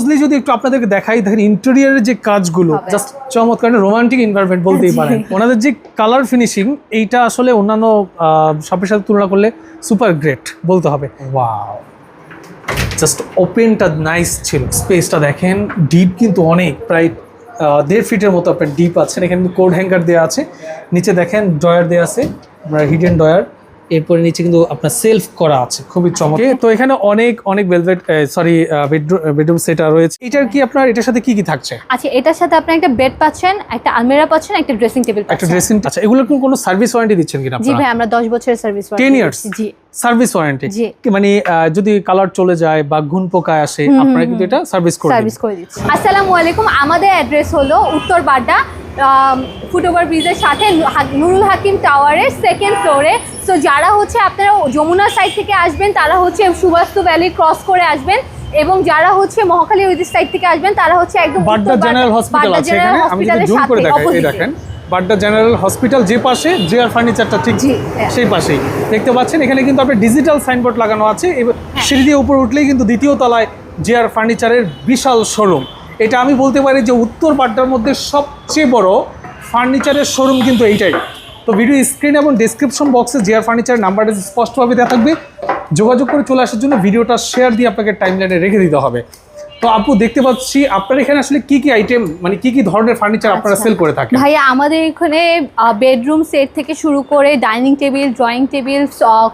Closely যদি একটু আপনাদেরকে দেখাই দেখেন ইন্টেরিয়ারের যে কাজগুলো জাস্ট চমৎকার রোমান্টিক এনভায়রনমেন্ট বলতেই পারেন। ওনাদের যে কালার ফিনিশিং এইটা আসলে অন্যান্য শপের সাথে তুলনা করলে সুপার গ্রেট বলতে হবে। ওয়াও জাস্ট ওপেনটা নাইস ছিল। স্পেসটা দেখেন ডিপ কিন্তু অনেক প্রায় দেড় ফিটের মতো আপনার ডিপ আছেন এখানে কিন্তু কোড হ্যাঙ্গার দেওয়া আছে। নিচে দেখেন ড্রয়ার দেওয়া আছে। আপনার হিডেন ডয়ার এরপরে নিচে কিন্তু আপনার সেলফ করা আছে। খুবই চমৎকার। তো এখানে অনেক অনেক ভেলভেট সরি বেডরুম সেট রয়েছে। এটার কি আপনার এটার সাথে কি কি থাকছে? আচ্ছা এটার সাথে আপনি একটা বেড পাচ্ছেন একটা আলমিরা পাচ্ছেন একটা ড্রেসিং টেবিল পাচ্ছেন। একটা ড্রেসিং আচ্ছা এগুলো কি কোনো সার্ভিস ওয়ারেন্টি দিচ্ছেন কিনা জি আপনারা? ভাই আমরা 10 বছরের সার্ভিস ওয়ারেন্টি 10 years? জি। সার্ভিস ওয়ারেন্টি জি। মানে আহ, যদি কালার চলে যায় বা ঘুন পোকায় আসে আপনারা কিন্তু এটা সার্ভিস করে সার্ভিস করে দিচ্ছি। আসসালামু আলাইকুম আমাদের অ্যাড্রেস হলো উত্তর বাড্ডা ফুটওভার ব্রিজের সাথে নুরুল হাকিম টাওয়ারের সেকেন্ড ফ্লোরে সো যারা হচ্ছে আপনারা যমুনা সাইড থেকে আসবেন তারা হচ্ছে সুবাস্তু ভ্যালি ক্রস করে আসবেন এবং যারা হচ্ছে মহাখালী ওই সাইড থেকে আসবেন তারা হচ্ছে একদম বাড্ডা জেনারেল হসপিটাল আছে এখানে আমি যদি জুম করে দেখাই এই। দেখেন বাড্ডা জেনারেল হসপিটাল যে পাশে জিআর ফার্নিচারটা ঠিক হ্যাঁ। সেই পাশেই দেখতে পাচ্ছেন এখানে কিন্তু আপনার ডিজিটাল সাইনবোর্ড লাগানো আছে এবার হ্যাঁ। সিঁড়ি দিয়ে উপরে উঠলেই কিন্তু দ্বিতীয় তলায় জিআর ফার্নিচারের বিশাল শোরুম এটা আমি বলতে পারি যে উত্তর বাড্ডার মধ্যে সবচেয়ে বড় ফার্নিচারের শোরুম কিন্তু এইটাই। তো ভিডিও স্ক্রিন এবং ডেসক্রিপশন বক্সে জিআর ফার্নিচারের নাম্বারটা স্পষ্টভাবে দেওয়া থাকবে। যোগাযোগ করে চলে আসার জন্য ভিডিওটা শেয়ার দিয়ে আপনাকে টাইমলাইনে রেখে দিতে হবে। তো আপু দেখতে পাচ্ছি আপনার এখানে আসলে কি কি আইটেম মানে কি কি ধরনের ফার্নিচার আপনারা আচ্ছা। সেল করে থাকেন? ভাইয়া আমাদের এখানে বেডরুম সেট থেকে শুরু করে dining table drawing table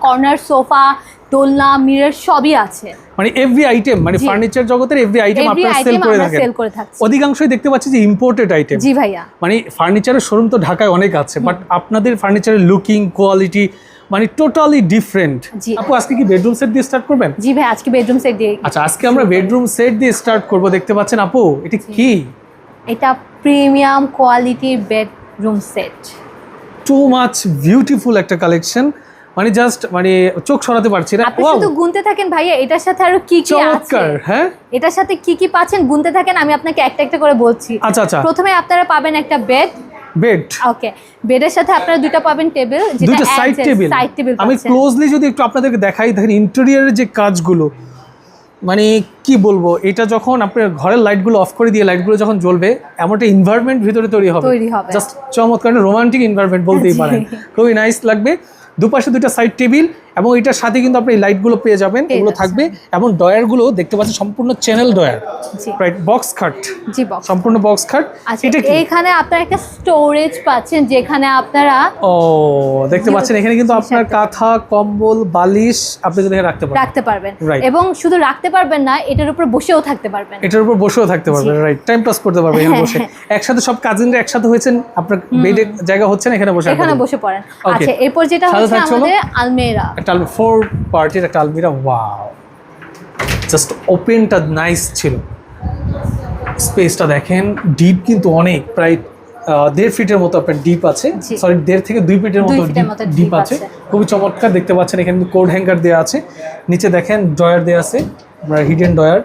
corner sofa দোলনা মিরর সবই আছে। মানে এভরি আইটেম মানে ফার্নিচার জগতের এভরি আইটেম আপনারা সেল করে থাকেন। সেল করে থাকছি। অধিকাংশই দেখতে পাচ্ছি যে ইম্পোর্টেড আইটেম জি ভাইয়া। মানে ফার্নিচারের শোরুম তো ঢাকায় অনেক আছে বাট আপনাদের ফার্নিচারের লুকিং কোয়ালিটি মানে টোটালি ডিফারেন্ট। আপু আজকে কি বেডরুম সেট দিয়ে স্টার্ট করবেন? জি ভাই আজকে বেডরুম সেট দিয়ে আচ্ছা আজকে আমরা বেডরুম সেট দিয়ে স্টার্ট করব দেখতে পাচ্ছেন আপু এটা কি? এটা প্রিমিয়াম কোয়ালিটির bedroom set too much beautiful একটা কালেকশন মানে জাস্ট মানে চোখ সরাতে পারছি না। আপনি শুধু গুনতে থাকেন ভাইয়া এটার সাথে আরও কি কি আছে? হ্যাঁ? এটার সাথে কি কি পাচ্ছেন গুনতে থাকেন আমি আপনাকে একটা একটা করে বলছি। আচ্ছা আচ্ছা। প্রথমে আপনারা পাবেন একটা বেড বেড ওকে বেডের সাথে আপনারা দুটো পাবেন টেবিল দুটো সাইড টেবিল সাইড টেবিল আমি ক্লোজলি যদি একটু আপনাদেরকে দেখাই দেখেন ইন্টেরিয়ারের যে কাজগুলো মানে কি বলব এটা যখন আপনার ঘরের লাইটগুলো অফ করে দিয়ে লাইটগুলো যখন জ্বলবে এমন একটা এনভায়রনমেন্ট ভিতরে তৈরি হবে। জাস্ট চমৎকার রোমান্টিক এনভায়রনমেন্ট বলতেই। পারেন। খুবই নাইস লাগবে। দুপাশে দুটা সাইড টেবিল এবং এটার সাথে কিন্তু আপনি লাইটগুলো পেয়ে যাবেন এগুলো থাকবে। এবং ডয়ারগুলো দেখতে পাচ্ছেন সম্পূর্ণ চ্যানেল ডয়ার রাইট বক্স খাট জি বক্স সম্পূর্ণ বক্স খাট আচ্ছা এটা কি? এইখানে আপনারা একটা স্টোরেজ পাচ্ছেন যেখানে আপনারা ও দেখতে পাচ্ছেন এখানে কিন্তু আপনার কাঁথা কম্বল বালিশ আপনি এখানে রাখতে পারেন রাখতে পারবেন। এবং শুধু রাখতে পারবেন না এটার উপর বসেও থাকতে পারবেন। এটার উপর বসেও থাকতে পারবেন রাইট টাইম পাস করতে পারবেন এখানে বসে। একসাথে সব কাজিনরা একসাথে হয়েছেন আপনার বেডে জায়গা হচ্ছে না এখানে বসে এখানে বসে পড়েন। আচ্ছা এরপর যেটা হচ্ছে আমাদের আলমেরা। একটা ফোর পার্টির একটা আলমিরা ওয়াও জাস্ট ওপেনটা নাইস ছিল। স্পেসটা দেখেন ডিপ কিন্তু অনেক প্রায় দেড় ফিটের মতো আপনার ডিপ আছে। সরি দেড় থেকে দুই ফিটের মতো ডিপ আছে। খুবই চমৎকার দেখতে পাচ্ছেন এখানে কোড হ্যাঙ্গার দেওয়া আছে। নিচে দেখেন ডয়ার দেওয়া আছে আপনার হিডেন ডয়ার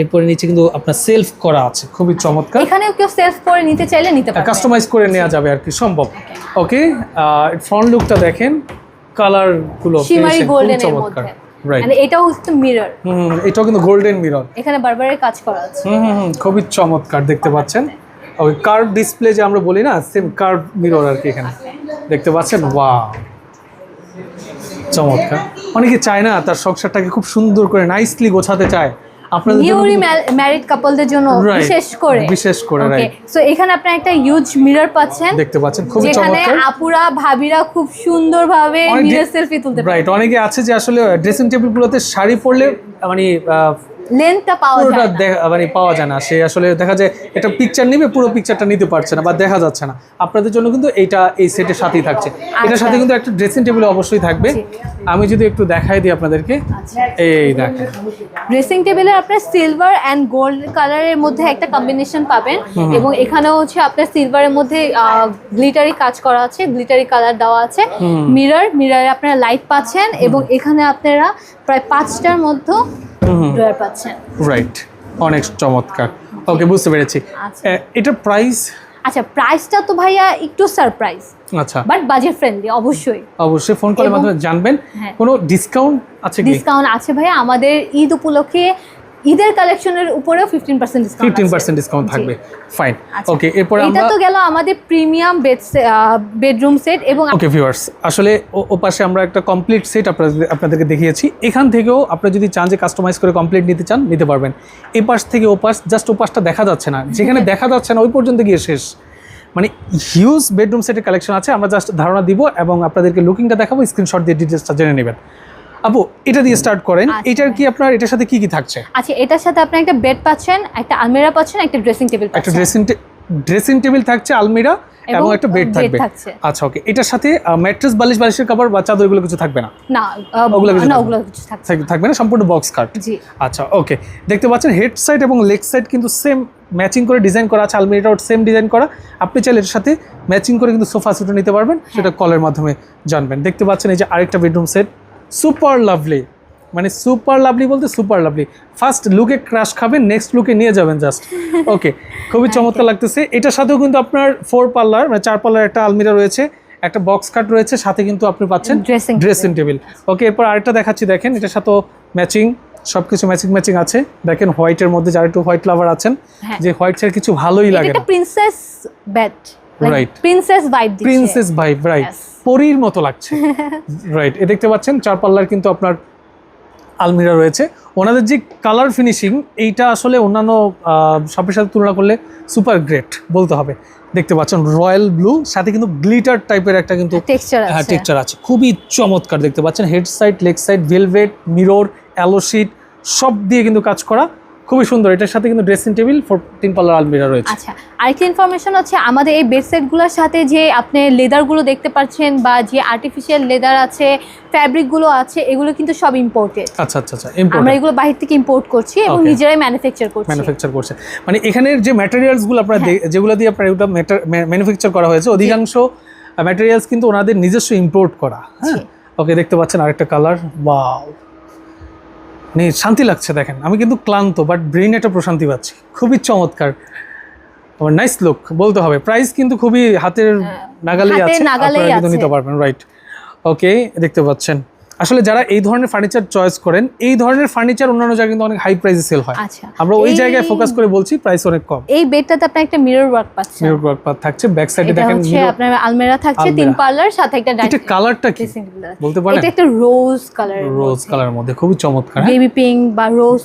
এরপরে নিচে কিন্তু আপনার সেলফ করা আছে খুবই চমৎকার। এখানেও কেউ সেলফ করে নিতে চাইলে নিতে পারবে। কাস্টমাইজ করে নেওয়া যাবে আর কি সম্ভব। ওকে ফ্রন্ট লুকটা দেখেন কালারগুলো শিমারি গোল্ডেন এর মধ্যে। মানে এটাও হচ্ছে মিরর হুম এটাও কিন্তু গোল্ডেন মিরর এখানে বারবারের কাজ করা আছে। হুম হুম হুম, খুবই চমৎকার দেখতে পাচ্ছেন। ওই কার্ভ ডিসপ্লে যে আমরা বলি না সেম কার্ভ মিরর আর কি এখানে। দেখতে পাচ্ছেন? ওয়াও চমৎকার। অনেকে চায় না তার সংসারটাকে খুব সুন্দর করে নাইসলি গোছাতে চায়। আপনাদের নিউলি ম্যারিড কাপলদের জন্য বিশেষ করে। বিশেষ করে. সো এখানে আপনি একটা হিউজ মিরর পাচ্ছেন। দেখতে পাচ্ছেন খুবই যেখানে আপুরা ভাবিরা খুব সুন্দরভাবে মিরর সেলফি তুলতে পারে। রাইট অনেকে আছে যে আসলে ড্রেসিং টেবিলগুলোতে শাড়ি পরলে মানে লেন্থটা পাওয়া যায় না। দেখা- মানে পাওয়া যায় না। সে আসলে দেখা যায় একটা পিকচার নিবে পুরো পিকচারটা নিতে পারছে না বা দেখা যাচ্ছে না। আপনাদের জন্য কিন্তু এইটা এই সেটের সাথেই থাকছে। এটার সাথে কিন্তু একটা ড্রেসিং টেবিল অবশ্যই থাকবে। আমি যদি একটু দেখাই দিই আপনাদেরকে। আচ্ছা। এই দেখেন ড্রেসিং টেবিলে আপনার সিলভার অ্যান্ড গোল্ড কালারের মধ্যে একটা কম্বিনেশন পাবেন। এবং এখানেও হচ্ছে আপনার সিলভারের মধ্যে গ্লিটারি কাজ করা আছে গ্লিটারি কালার দেওয়া আছে। মিরর মিররে আপনারা লাইট পাচ্ছেন। এবং এখানে আপনারা প্রায় পাঁচটার মধ্যে ড্রয়ার পাচ্ছেন। রাইট অনেক চমৎকার। ওকে বুঝতে পেরেছি। আচ্ছা। এ, প্রাইস আচ্ছা প্রাইসটা তো ভাইয়া একটু সারপ্রাইজ আচ্ছা। বাট বাজেট ফ্রেন্ডলি অবশ্যই। অবশ্যই ফোন কলের মাধ্যমে জানবেন। হ্যাঁ। কোনো ডিসকাউন্ট আছে কি? ডিসকাউন্ট আছে ভাইয়া আমাদের ঈদ উপলক্ষে ঈদের কালেকশনের উপরেও fifteen percent discount fifteen percent discount থাকবে। ফাইন আচ্ছা। ওকে এরপরে এটা তো গেল আমাদের প্রিমিয়াম বেড বেডরুম সেট এবং ওকে ভিউয়ার্স আসলে ও পাশে আমরা একটা কমপ্লিট সেট আপনাদেরকে দেখিয়েছি। এখান থেকেও আপনি যদি চান যে কাস্টমাইজ করে কমপ্লিট নিতে চান নিতে পারবেন। এই পাশ থেকে ও পাশ জাস্ট ও পাশটা দেখা যাচ্ছে না। যেখানে দেখা যাচ্ছে না ওই পর্যন্ত গিয়ে শেষ। মানে হিউজ বেডরুম সেটের কালেকশন আছে আমরা জাস্ট ধারণা দিব এবং আপনাদেরকে লুকিংটা দেখাবো স্ক্রিনশট দিয়ে ডিটেলসটা জেনে নেবেন। আপু এটা দিয়ে স্টার্ট করেন। আচ্ছা। এটার কি আপনার এটার সাথে কি কি থাকছে? আচ্ছা এটার সাথে আপনি একটা বেড পাচ্ছেন একটা আলমিরা পাচ্ছেন একটা ড্রেসিং টেবিল একটা ড্রেসিং ড্রেসিং টেবিল থাকছে আলমিরা এবং একটা বেড থাকবে। আচ্ছা ওকে এটার সাথে ম্যাট্রেস বালিশ বালিশের কাপড় বা চাদর এগুলো কিছু থাকবে না? না ওগুলো কিছু না থাকবে ওগুলো কিছু থাকবে না। সম্পূর্ণ বক্স কাট জি। আচ্ছা ওকে দেখতে পাচ্ছেন হেড সাইড এবং লেগ সাইড কিন্তু সেম ম্যাচিং করে ডিজাইন করা আছে আলমিরাটাও সেম ডিজাইন করা। আপনি চাইলে এর সাথে ম্যাচিং করে কিন্তু সোফা সেটও নিতে পারবেন সেটা কলের মাধ্যমে জানবেন। দেখতে পাচ্ছেন এই যে আরেকটা বেডরুম সেট সুপার লাভলি মানে সুপার লাভলি বলতে সুপার লাভলি ফার্স্ট লুকে ক্রাশ খাবেন নেক্সট লুকে নিয়ে যাবেন জাস্ট ওকে খুবই চমৎকার লাগতেছে। এটার সাথেও কিন্তু আপনার ফোর পার্লার মানে চার পার্লার একটা আলমিরা রয়েছে একটা বক্স কাট রয়েছে সাথে কিন্তু আপনি পাচ্ছেন ড্রেসিং ড্রেসিং টেবিল ওকে এরপর আরেকটা দেখাচ্ছি দেখেন এটার সাথেও ম্যাচিং সব কিছু ম্যাচিং ম্যাচিং আছে। দেখেন হোয়াইটের মধ্যে যারা একটু হোয়াইট লাভার আছেন হ্যাঁ। যে হোয়াইট ছাড়া কিছু ভালোই লাগে না। Princess bed right princess vibe princess vibe right. পরীর মতো লাগছে। রাইট এ দেখতে পাচ্ছেন চার পাল্লার কিন্তু আপনার আলমিরা রয়েছে। ওনাদের যে কালার ফিনিশিং এইটা আসলে অন্যান্য শপের সাথে তুলনা করলে সুপার গ্রেট বলতে হবে। দেখতে পাচ্ছেন রয়্যাল ব্লু সাথে কিন্তু গ্লিটার টাইপের একটা কিন্তু হ্যাঁ টেক্সচার আছে। খুবই চমৎকার দেখতে পাচ্ছেন head side leg side velvet mirror অ্যালোশিট সব দিয়ে কিন্তু কাজ করা খুবই সুন্দর। এটার সাথে কিন্তু ড্রেসিং টেবিল ফোরটিন পাল্লার আলমিরা রয়েছে। আচ্ছা আরেকটা ইনফরমেশন হচ্ছে আমাদের এই বেড সেটগুলোর সাথে যে আপনি লেদারগুলো দেখতে পাচ্ছেন বা যে আর্টিফিশিয়াল লেদার আছে ফ্যাব্রিকগুলো আছে এগুলো কিন্তু সব ইম্পোর্টেড আচ্ছা আচ্ছা আচ্ছা আমরা এগুলো বাহির থেকে ইম্পোর্ট করছি এবং নিজেরাই ম্যানুফ্যাকচার করছি। ম্যানুফ্যাকচার করছে। মানে এখানের যে ম্যাটেরিয়ালসগুলো আপনারা হ্যাঁ। যেগুলো দিয়ে আপনার এগুলো ম্যানুফ্যাকচার করা হয়েছে অধিকাংশ ম্যাটেরিয়ালস কিন্তু ওনাদের নিজস্ব ইম্পোর্ট করা হ্যাঁ? ওকে দেখতে পাচ্ছেন আরেকটা কালার ওয়াও মানে শান্তি লাগছে দেখেন। আমি কিন্তু ক্লান্ত বাট ব্রেইন একটা প্রশান্তি পাচ্ছি। খুবই চমৎকার। আমার নাইস লুক বলতে হবে। প্রাইস কিন্তু খুবই হাতের নাগালেই আছে। আপনারা কিন্তু। নিতে পারবেন রাইট ওকে দেখতে পাচ্ছেন। আসলে যারা এই ধরনের ফার্নিচার চয়েস করেন এই ধরনের ফার্নিচার অন্যান্য জায়গায় কিন্তু অনেক হাই প্রাইসে সেল হয়। আচ্ছা। আমরা ওই জায়গায় ফোকাস করে বলছি প্রাইস অনেক কম। এই বেডটাতে আপনি একটা মিরর ওয়ার্ক পাচ্ছেন মিরর ওয়ার্ক পাত থাকছে ব্যাক সাইডে দেখেন হচ্ছে আপনার আলমেরা থাকছে তিন পার্লার সাথে একটা এটা কালারটা কি। বলতে পারেন? এটা একটা রোজ কালার রোজ কালারের মধ্যে খুবই চমৎকার হ্যাঁ? বেবি পিঙ্ক বা রোজ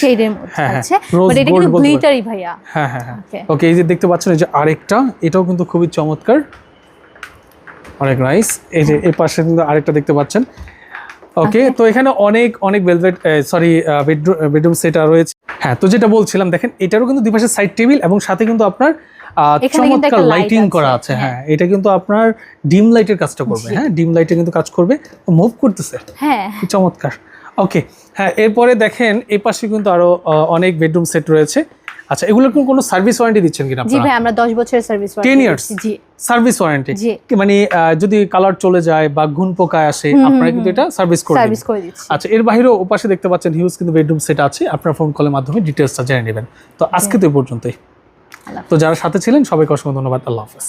শেডের মধ্যে হ্যাঁ, হ্যাঁ। আছে বাট এটা কিন্তু গ্লিটারি ভাইয়া। হ্যাঁ হ্যাঁ হ্যাঁ। ওকে এই যে দেখতে পাচ্ছেন এই যে আরেকটা এটাও কিন্তু খুবই চমৎকার। অনেক নাইস এই যে এই পাশে কিন্তু আরেকটা দেখতে পাচ্ছেন। ওকে তো এখানে অনেক অনেক velvet sorry bedroom bedroom set রয়েছে। হ্যাঁ তো যেটা বলছিলাম দেখেন এটারও কিন্তু দুই পাশে সাইড টেবিল এবং সাথে কিন্তু আপনার চমৎকার লাইটিং করা আছে। হ্যাঁ। হ্যাঁ এটা কিন্তু আপনার ডিম লাইটের কাজটা করবে। হ্যাঁ ডিম লাইটে কিন্তু কাজ করবে। মুভ করতেছে। হ্যাঁ। চমৎকার। ওকে হ্যাঁ এরপরে দেখেন এই পাশে কিন্তু আরও অনেক বেডরুম সেট রয়েছে। আচ্ছা এগুলো কি কোনো সার্ভিস ওয়ারেন্টি দিচ্ছেন কিনা জি ভাই আমরা 10 বছরের সার্ভিস ওয়ারেন্টি 10 ইয়ার্স জি। সার্ভিস ওয়ারেন্টি কি মানে যদি কালার চলে যায় বা ঘুন পোকায় আসে আপনারা কিন্তু এটা সার্ভিস করে সার্ভিস করে দিচ্ছি। আচ্ছা এর বাইরেও ওপাশে দেখতে পাচ্ছেন হিউজ কিন্তু বেডরুম সেট আছে আপনারা ফোন কলের মাধ্যমে ডিটেইলসটা জেনে নেবেন। তো আজকে তো এই পর্যন্তই। তো যারা সাথে ছিলেন সবাইকে অসংখ্য ধন্যবাদ। আল্লাহ হাফেজ।